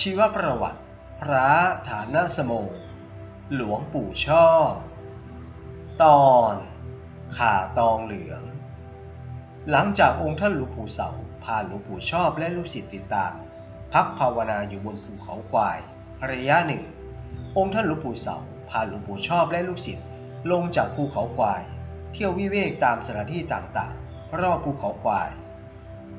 ชีวประวัติ พระฐานสโม หลวงปู่ชอบ ตอน ข่าตองเหลือง หลังจากองค์ท่านหลวงปู่เสาพาหลวงปู่ชอบและลูกศิษย์ติดตาม พักภาวนาอยู่บนภูเขาควาย ระยะหนึ่ง องค์ท่านหลวงปู่เสาพาหลวงปู่ชอบและลูกศิษย์ลงจากภูเขาควาย เที่ยววิเวกตามสถานที่ต่างๆ รอบภูเขาควาย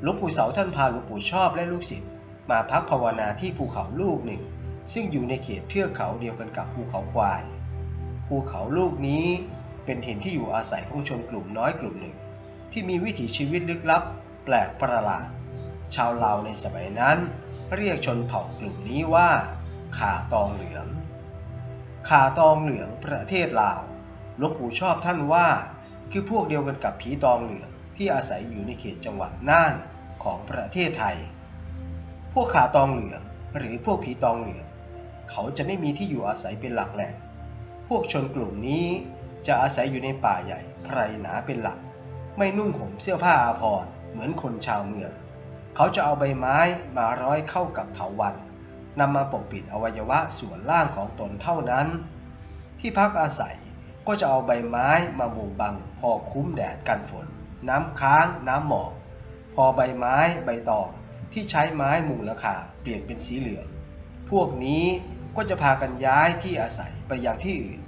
หลวงปู่เสาท่านพาหลวงปู่ชอบและลูกศิษย์ มาพักภาวนาที่ภูเขาลูกหนึ่ง ซึ่งอยู่ในเขตเทือกเขาเดียวกันกับภูเขาควาย ภูเขาลูกนี้เป็นถิ่นที่อยู่อาศัยของชนกลุ่มน้อยกลุ่มหนึ่ง ที่มีวิถีชีวิตลึกลับ แปลกประหลาด ชาวลาวในสมัยนั้น เรียกชนเผ่ากลุ่มนี้ว่า ขาตองเหลือง ขาตองเหลืองประเทศลาวหลวงปู่ชอบท่านว่า คือพวกเดียวกันกับผีตองเหลืองที่อาศัยอยู่ในเขตจังหวัดน่านของประเทศไทย พวกขาตองเหลืองหรือพวกผีตองเหลืองเขาจะไม่มีที่อยู่อาศัยเป็นหลักแหล่ง พวกชนกลุ่มนี้จะอาศัยอยู่ในป่าใหญ่ไพรหนาเป็นหลัก ไม่นุ่งห่มเสื้อผ้าอาภรณ์เหมือนคนชาวเมือง เขาจะเอาใบไม้มาร้อยเข้ากับเถาวันนำมาปกปิดอวัยวะส่วนล่างของตนเท่านั้น ที่พักอาศัยก็จะเอาใบไม้มามุงบัง พอคุ้มแดดกันฝน น้ำค้าง น้ำหมอก พอใบไม้ใบตอง ที่ใช้ไม้มุงหลังคาเปลี่ยนเป็นสีเหลือง พวกนี้ก็จะพากันย้ายที่อาศัยไปยังที่อื่น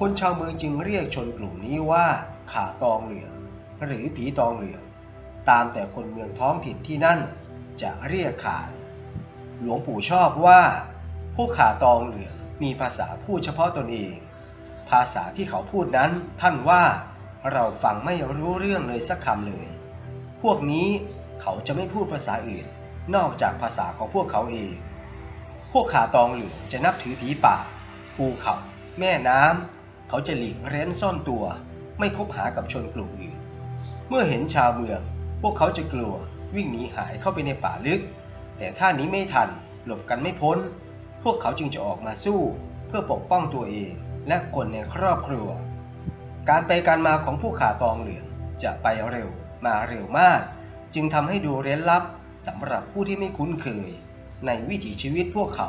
คนชาวเมืองจึงเรียกชนกลุ่มนี้ว่าขาตองเหลืองหรือผีตองเหลืองตามแต่คนเมืองท้องถิ่นที่นั่นจะเรียกขา หลวงปู่ชอบว่าพวกขาตองเหลืองมีภาษาพูดเฉพาะตนเอง ภาษาที่เขาพูดนั้นท่านว่าเราฟังไม่รู้เรื่องเลยสักคำเลย พวกนี้ เขาจะไม่พูดภาษาอื่น นอกจากภาษาของพวกเขาเอง พวกขาตองเหลืองจะนับถือผีป่า ภูเขา แม่น้ำ เขาจะหลีกเร้นซ่อนตัว ไม่คบหากับชนกลุ่มอื่น เมื่อเห็นชาวเมือง พวกเขาจะกลัววิ่งหนีหายเข้าไปในป่าลึก แต่ถ้าหนี้ไม่ทันหลบกันไม่พ้น พวกเขาจึงจะออกมาสู้ เพื่อปกป้องตัวเองและคนในครอบครัว การไปการมาของผู้ขาตองเหลืองจะไปเร็วมาเร็วมาก จึงทำให้ดูเร้นลับสำหรับผู้ที่ไม่คุ้นเคย ในวิถีชีวิตพวกเขา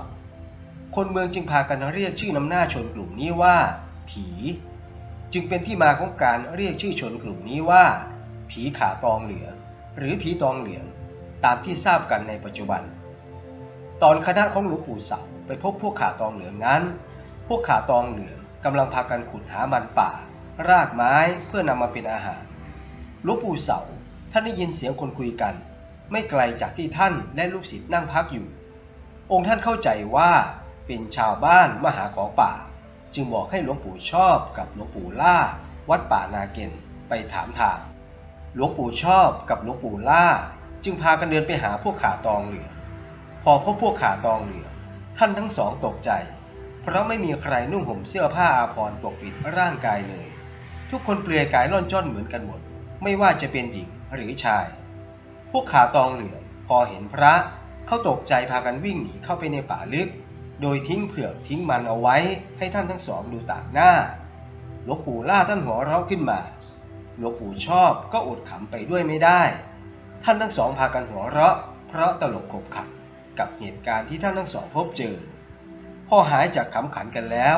คนเมืองจึงพากันเรียกชื่อนำหน้าชนกลุ่มนี้ว่า ผี จึงเป็นที่มาของการเรียกชื่อชนกลุ่มนี้ว่า ผีขาตองเหลือง หรือผีตองเหลือง ตามที่ทราบกันในปัจจุบัน ตอนคณะของหลวงปู่เสาไปพบพวกขาตองเหลืองนั้น พวกขาตองเหลืองกำลังพากันขุดหามันป่า รากไม้เพื่อนำมาเป็นอาหารหลวงปู่เสา ท่านได้ยินเสียงคนคุยกัน ไม่ไกลจากที่ท่านและลูกศิษย์นั่งพักอยู่ องค์ท่านเข้าใจว่าเป็นชาวบ้านมาหาของป่า จึงบอกให้หลวงปู่ชอบกับหลวงปู่ล่า วัดป่านาเกนไปถามทาง หลวงปู่ชอบกับหลวงปู่ล่า จึงพากันเดินไปหาพวกขาตองเหลืองพอพบพวกขาตองเหลืองท่านทั้งสองตกใจ เพราะไม่มีใครนุ่งห่มเสื้อผ้าอาภรณ์ปกปิดร่างกายเลย ทุกคนเปลือยกายล่อนจ้อนเหมือนกันหมด ไม่ว่าจะเป็นหญิง หรือชาย พวกขาตองเหลืองพอเห็นพระเขาตกใจพากันวิ่งหนีเข้าไปในป่าลึก โดยทิ้งเผือกทิ้งมันเอาไว้ให้ท่านทั้งสองดูต่างหน้า หลวงปู่ล่าท่านหัวเราะขึ้นมา หลวงปู่ชอบก็อดขำไปด้วยไม่ได้ ท่านทั้งสองพากันหัวเราะ เพราะตลกขบขันกับเหตุการณ์ที่ท่านทั้งสองพบเจอ พอหายจากขำขันกันแล้ว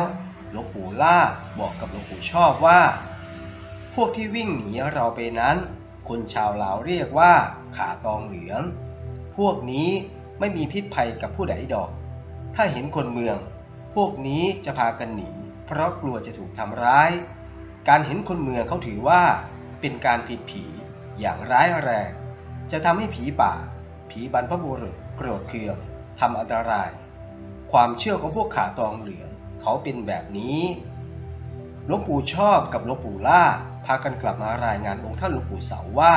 หลวงปู่ล่าบอกกับหลวงปู่ชอบว่า พวกที่วิ่งหนีเราไปนั้น คนชาวลาวเรียกว่าขาตองเหลือง พวกนี้ไม่มีพิษภัยกับผู้ใดดอก ถ้าเห็นคนเมือง พวกนี้จะพากันหนี เพราะกลัวจะถูกทำร้าย การเห็นคนเมืองเขาถือว่า เป็นการผิดผีอย่างร้ายแรง จะทำให้ผีป่า ผีบรรพบุรุษโกรธเคืองทำอันตราย ความเชื่อของพวกขาตองเหลืองเขาเป็นแบบนี้หลวงปู่ชอบกับหลวงปู่ล่า พากันกลับมารายงานองค์ท่านหลวงปู่เสาว่า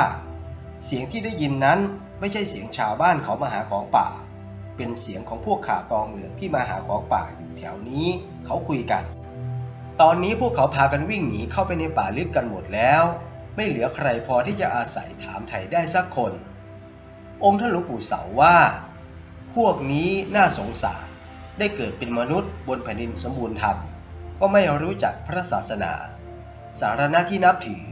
เสียงที่ได้ยินนั้นไม่ใช่เสียงชาวบ้านเขามาหาของป่า เป็นเสียงของพวกขาตองเหลืองที่มาหาของป่าอยู่แถวนี้เขาคุยกัน ตอนนี้พวกเขาพากันวิ่งหนีเข้าไปในป่าลึกกันหมดแล้ว ไม่เหลือใครพอที่จะอาศัยถามไถ่ได้สักคน องค์ท่านหลวงปู่เสาว่า พวกนี้น่าสงสารได้เกิดเป็นมนุษย์บนแผ่นดินสมบูรณ์ธรรมก็ไม่รู้จักพระศาสนา สารณะที่นับถือ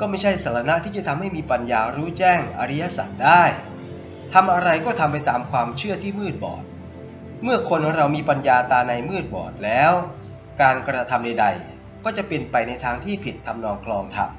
ก็ไม่ใช่สารณะที่จะทำให้มีปัญญารู้แจ้งอริยสัจได้ทำอะไรก็ทำไปตามความเชื่อที่มืดบอด เมื่อคนเรามีปัญญาตาในมืดบอดแล้ว การกระทำใด ๆ ก็จะเป็นไปในทางที่ผิดทำนองคลองธรรม